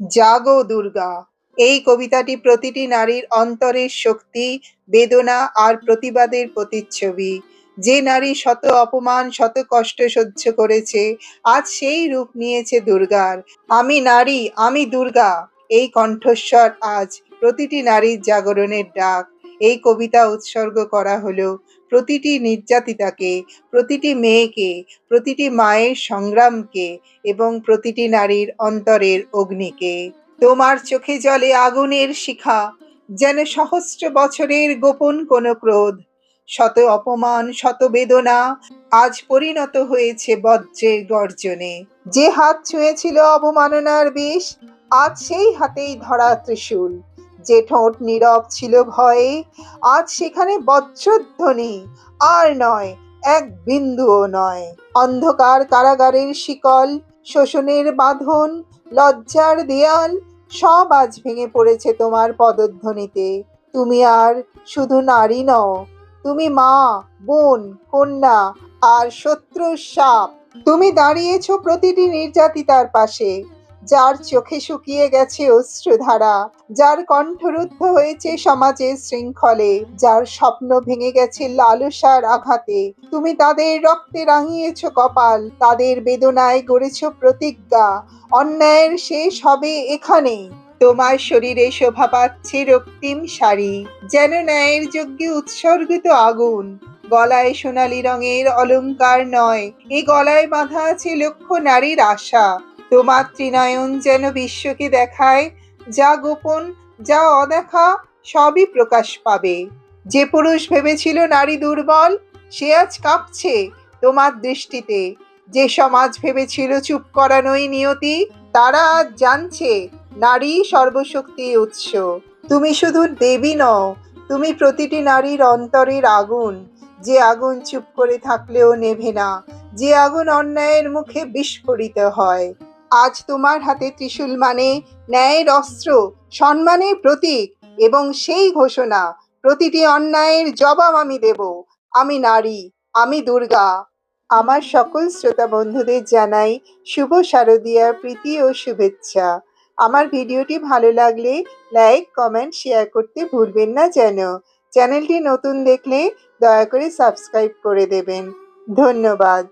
জাগো দুর্গা। এই কবিতাটি প্রতিটি নারীর অন্তরের শক্তি, বেদনা আর প্রতিবাদের প্রতিচ্ছবি। যে নারী শত অপমান, শত কষ্ট সহ্য করেছে, আজ সেই রূপ নিয়েছে দুর্গার। আমি নারী, আমি দুর্গা। এই কণ্ঠস্বর আজ প্রতিটি নারীর জাগরণের ডাক। এই কবিতা উৎসর্গ করা হলো প্রতিটি নির্যাতিতাকে, প্রতিটি মেয়েকে, প্রতিটি মায়ের সংগ্রামকে এবং প্রতিটি নারীর অন্তরের অগ্নিকে। তোমার চোখে জলে আগুনের শিখা, যেন সহস্র বছরের গোপন কোনো ক্রোধ, শত অপমান, শত বেদনা আজ পরিণত হয়েছে বজ্রের গর্জনে। যে হাত ছুঁয়েছিল অবমাননার বিষ, আজ সেই হাতেই ধরা ত্রিশূল। যে ঠোঁট নীরব ছিল ভয়ে, আজ সেখানে বজ্রধ্বনি। আর নয়, এক বিন্দুও নয়। অন্ধকার কারাগারের শিকল, শোষণের বাঁধন, লজ্জার দেয়াল, সব আজ ভেঙে পড়েছে তোমার পদধ্বনিতে। তুমি আর শুধু নারী নও, তুমি মা, বোন, কন্যা আর শত্রুর সাপ। তুমি দাঁড়িয়েছো প্রতিটি নির্যাতিতার পাশে। যার চোখে শুকিয়ে গেছে অশ্রুধারা, যার কণ্ঠরুদ্ধ হয়েছে সমাজের শৃঙ্খলে, যার স্বপ্ন ভেঙে গেছে লালসার আঘাতে। তুমি তাদের রক্তে রাঙিয়েছ কপাল, তাদের বেদনায় গড়েছ প্রতিজ্ঞা, অন্যায়ের শেষ হবে এখানে। তোমার শরীরে শোভা পাচ্ছে রক্তিম শাড়ি, যেন ন্যায়ের যজ্ঞে উৎসর্গিত আগুন। গলায় সোনালী রঙের অলংকার নয় এই গলায় বাঁধা আছে লক্ষ নারীর আশা। তোমার ত্রিনয়ন যেন বিশ্বকে দেখায়, যা গোপন, যা অদেখা, সবই প্রকাশ পাবে। যে পুরুষ ভেবেছিল নারী দুর্বল, সে আজ কাঁপছে তোমার দৃষ্টিতে। যে সমাজ ভেবেছিল চুপ করানোই নিয়তি, তারা আজ জানছে নারী সর্বশক্তি উৎস। তুমি শুধু দেবী নও, তুমি প্রতিটি নারীর অন্তরের আগুন। যে আগুন চুপ করে থাকলেও নেভে না, যে আগুন অন্যায়ের মুখে বিস্ফোরিত হয়। আজ তোমার হাতে ত্রিশূল মানে ন্যায়ের অস্ত্র, সম্মানের প্রতীক এবং সেই ঘোষণা। প্রতিটি অন্যায়ের জবাব আমি দেব। আমি নারী, আমি দুর্গা। আমার সকল শ্রোতা বন্ধুদের জানাই শুভ শারদীয়ার প্রীতি ও শুভেচ্ছা। আমার ভিডিওটি ভালো লাগলে লাইক, কমেন্ট, শেয়ার করতে ভুলবেন না যেন। চ্যানেলটি নতুন দেখলে দয়া করে সাবস্ক্রাইব করে দেবেন। ধন্যবাদ।